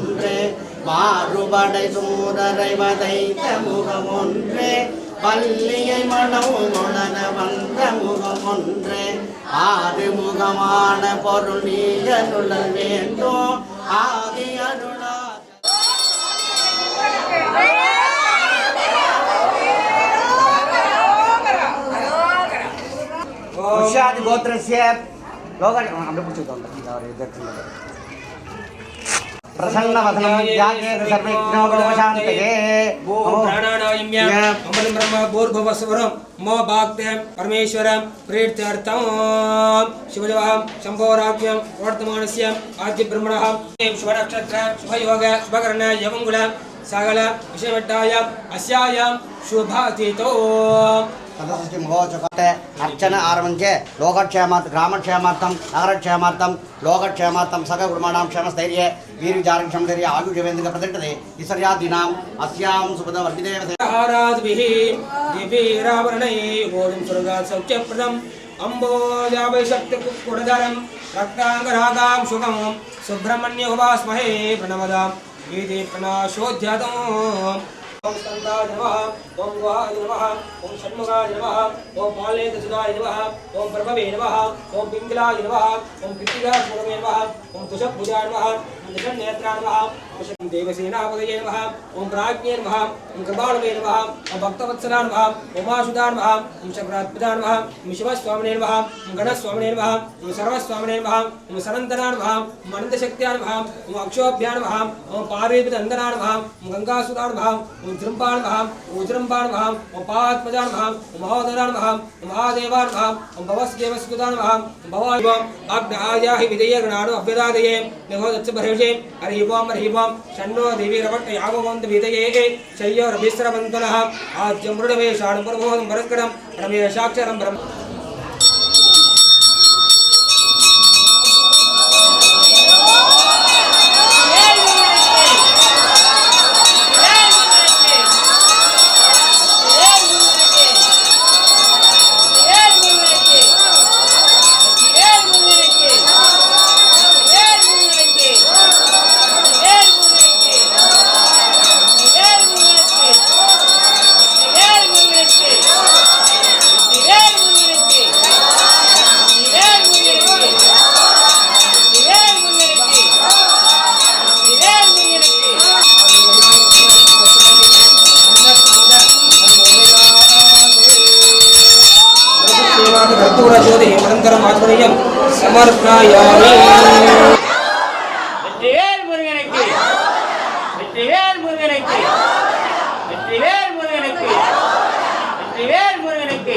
ஒன்று மாறுபடை சூரரை வதைத்த முகம் ஒன்று பள்ளியை மனம் உணர வந்த முகம் ஒன்று. ஆறு முகமான பொருள் நீ அருளல் வேண்டும். ஆதி அருளா உஷாதி கோத்திரஸ்ய லோகாடி அப்படியே பிடிச்சிருக்கோம் प्रसन्नवसनं याज्ञेत सर्वविघ्नो भवशान्तये ॐ ब्रह्म भूर्भुवस्वरं मो परमेश्वरं प्रीत्यर्थं। शिवजवां वर्तमानस्य शुभयोग शुभकर्ण सकल अस्यायां शुभातीतो। भोचुकते अर्चन आरभ्य लोकक्षेम ग्रामक्षेमार्थम नगरक्षेमार्थम लोकक्षेमार्थम क्षेम क्षमस्थैर्ये वीरविचारक्षमधैर्य आयुषवेन्द्र प्रतिष्ठते स्थैर्य अस्यां सुपदवर्जिदेवहाराद्भिः दिवीरावरणै ओडुं सुरगात् सौख्यप्रदम् अम्बोजावैशक्तिकुकुडधरं सुब्रह्मण्य उपास्महे ॐ स्कन्दाय नमः, ओम गुहाय नमः, ओम षण्मुखाय नमः ॐ पालेतसुधाय नमः, ओम ब्रह्मवे नमः, ओम पिङ्गलाय नमः, ओम कृत्तिकासूरवे नमः ॐ तुषभुजाय नमः ॐ दशनेत्राय नमः। ॐ देवसेनापदये नमः ॐ प्राज्ञे ॐ ॐ भक्तवत्सलाय नमः उमासुदाय नमः ॐ शक्रात्मजाय नमः ॐ शिवस्वामिने नमः ॐ गणस्वामिने नमः ॐ सर्वस्वामिने नमः ॐ सनन्दनाय नमः ॐ अनन्तशक्त्याय नमः ॐ अक्षोभ्याय नमः ॐ ॐ ॐ ॐ ॐ ॐ ॐ ॐ अग्नायाहि विधेयगणाणो अभ्यदादये षण्णो देवी रवट्ट यागवन्त विधये शय्योरभिस्रवन्तनः आद्यं मृडवेशाणं प्रबोधं भरत्कडं சர்வாணி கர்த்தூர ஜோதி நிரந்தரம் ஆத்மரியம் சமர்ப்பணாயாமி. வெற்றிவேல் முருகனுக்கு. வெற்றிவேல் முருகனுக்கு. வெற்றிவேல் முருகனுக்கு. முருகனுக்கு.